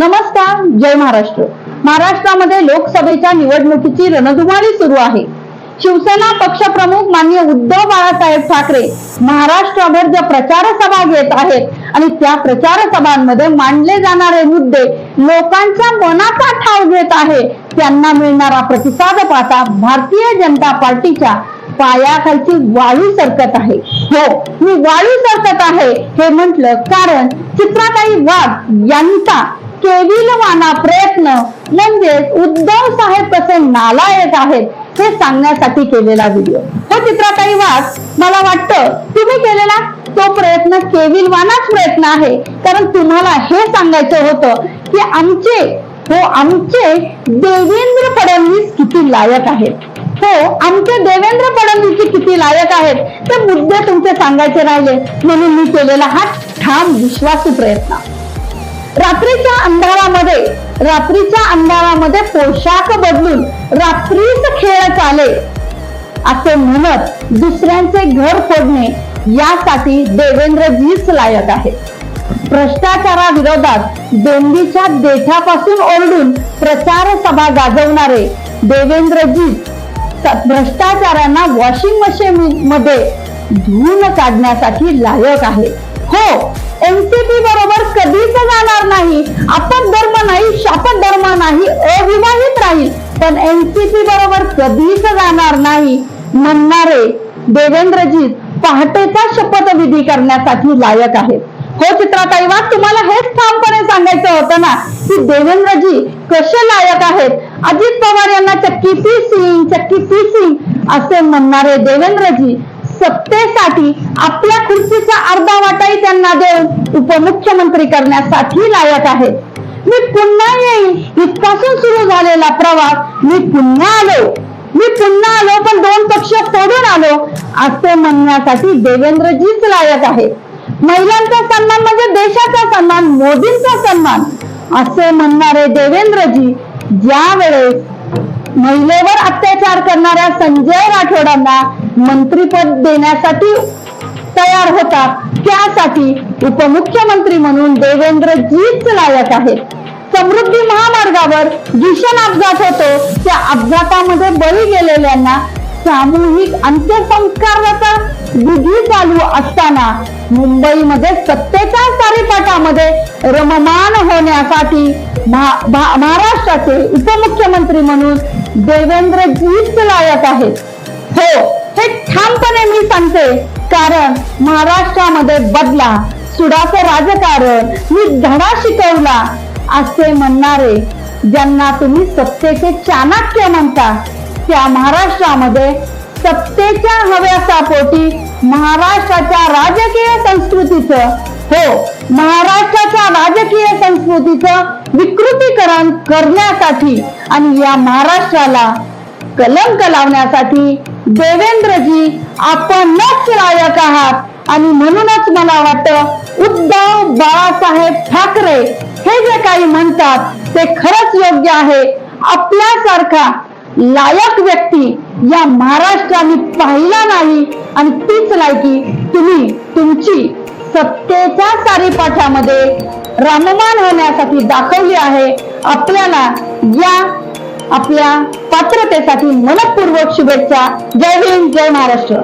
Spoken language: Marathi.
नमस्कार जय महाराष्ट्र. महाराष्ट्रामध्ये लोकसभेच्या निवडणुकीची रणधुमाळी सुरू आहे. शिवसेना पक्षप्रमुख माननीय उद्धव बाळासाहेब ठाकरे महाराष्ट्रभर ज्या प्रचार सभा घेत आहेत आणि त्या प्रचार सभांमध्ये मांडले जाणारे मुद्दे लोकांच्या मनाचा ठाव घेत आहे त्यांना मिळणारा प्रतिसाद पाहता भारतीय जनता पार्टीच्या पायाखालची वाळू सरकत आहे. हो मी वाळू सरकत आहे हे म्हटलं कारण चित्राताई वाघ यांचा केविलवाना प्रयत्न. म्हणजेच उद्धव साहेब कसे नालायक आहेत हे सांगण्यासाठी केलेला व्हिडिओ हो चित्राताई वाघ मला वाटतं तुम्ही केलेला तो प्रयत्न केविलवानाच प्रयत्न आहे. कारण तुम्हाला हे सांगायचं होतं की आमचे हो आमचे देवेंद्र फडणवीस किती लायक आहेत. हो आमचे देवेंद्र फडणवीस किती लायक आहेत. ते मुद्दे तुमचे सांगायचे राहिले. म्हणून मी केलेला हा ठाम विश्वासू प्रयत्न. रात्रीच्या अंधारामध्ये रात्रीच्या अंधारामध्ये पोशाख बदलून रात्रीच खेळ चाले. असे म्हणत दुसऱ्यांचे घर फोडणे यासाठी देवेंद्रजीच लायक आहे भ्रष्टाचाराविरोधात दोंडीच्या देठापासून ओरडून प्रचार सभा गाजवणारे देवेंद्रजी भ्रष्टाचारांना वॉशिंग मशीन मध्ये धुवून काढण्यासाठी लायक आहे हो एनसीपी आपण धर्म नाही शापत धर्म नाही अविवाहित राहील. पण एनसीपी बरोबर कधीच जाणार नाही. म्हणणारे देवेंद्रजी पहाटेचा शपथविधी करण्यासाठी लायक आहेत. हो चित्राताई वाघ तुम्हाला हेच ठामपणे सांगायचं होतं ना की देवेंद्रजी कसे लायक आहेत? अजित पवार यांना चक्की पी सिंग चक्की पी सिंग असे म्हणणारे देवेंद्रजी सत्तेसाठी आपल्या खुर्चीचा अर्धा वाटाही त्यांना देऊन उपमुख्यमंत्री करण्यासाठी लायक आहेत मी पुन्हा येईन. इथपासून सुरू झालेला प्रवास मी पुन्हा आलो. मी पुन्हा आलो पण दोन पक्ष सोडून आलो असे म्हणण्यासाठी देवेंद्रजीच लायक आहे. महिलांचा सन्मान म्हणजे देशाचा सन्मान मोदींचा सन्मान असे म्हणणारे देवेंद्रजी ज्या वेळेस महिलेवर अत्याचार करणाऱ्या संजय राठोडांना मंत्रीपद देण्यासाठी तयार होतात. त्यासाठी उपमुख्यमंत्री म्हणून देवेंद्रजीच लायक आहेत. समृद्धी महामार्गावर भीषण अपघात होतो. त्या अपघातामध्ये बळी गेलेल्यांना सामूहिक अंत्यसंस्काराचा विधी चालू असताना मुंबईमध्ये सत्तेच्या सारीपाटामध्ये रममान होण्यासाठी भा- महाराष्ट्राचे उपमुख्यमंत्री म्हणून देवेंद्रजीच लायक आहेत. हो हे ठामपणे मी सांगते कारण महाराष्ट्रामध्ये बदला सुडाचं राजकारण मी धडा शिकवला असे म्हणणारे ज्यांना तुम्ही सत्तेचे चाणक्य म्हणता त्या महाराष्ट्रामध्ये सत्तेच्या हव्यासापोटी महाराष्ट्राच्या राजकीय संस्कृतीचं हो महाराष्ट्राच्या राजकीय संस्कृतीचं विकृतीकरण करण्यासाठी आणि या महाराष्ट्राला कलंक लावण्यासाठी देवेंद्रजी आपणच लायक आहात. आणि म्हणूनच मला वाटतं उद्धव बाळासाहेब ठाकरे हे जे काही म्हणतात ते खरंच योग्य आहे. आपल्यासारखा लायक व्यक्ती या महाराष्ट्राने पाहिला नाही. आणि तीच लायकी तुम्ही तुमची सत्तेच्या सारीपाठामध्ये राममान होण्यासाठी दाखवली आहे. आपल्याला या आपल्या पात्रतेसाठी मनपूर्वक शुभेच्छा. जय हिंद जय महाराष्ट्र.